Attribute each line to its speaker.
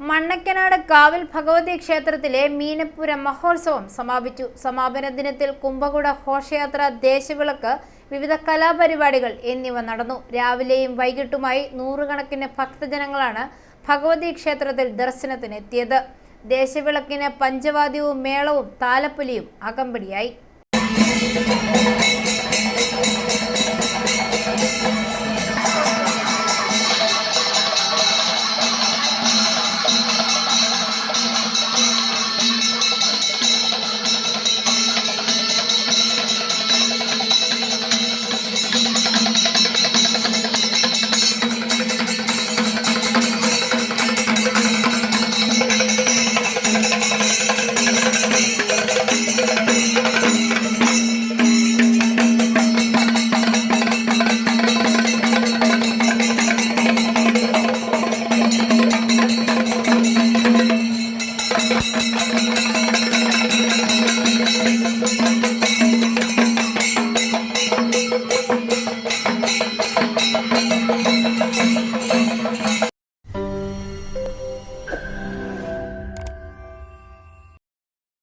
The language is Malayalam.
Speaker 1: മണ്ണക്കനാട് കാവിൽ ഭഗവതി ക്ഷേത്രത്തിലെ മീനപ്പുര മഹോത്സവം സമാപിച്ചു. സമാപന ദിനത്തിൽ കുംഭകുട ഘോഷയാത്ര ദേശവിളക്ക് വിവിധ കലാപരിപാടികൾ എന്നിവ നടന്നു. രാവിലെയും വൈകിട്ടുമായി നൂറുകണക്കിന് ഭക്തജനങ്ങളാണ് ഭഗവതി ക്ഷേത്രത്തിൽ ദർശനത്തിനെത്തിയത്. ദേശവിളക്കിന് പഞ്ചവാദ്യവും മേളവും താലപ്പൊലിയും അകമ്പടിയായി.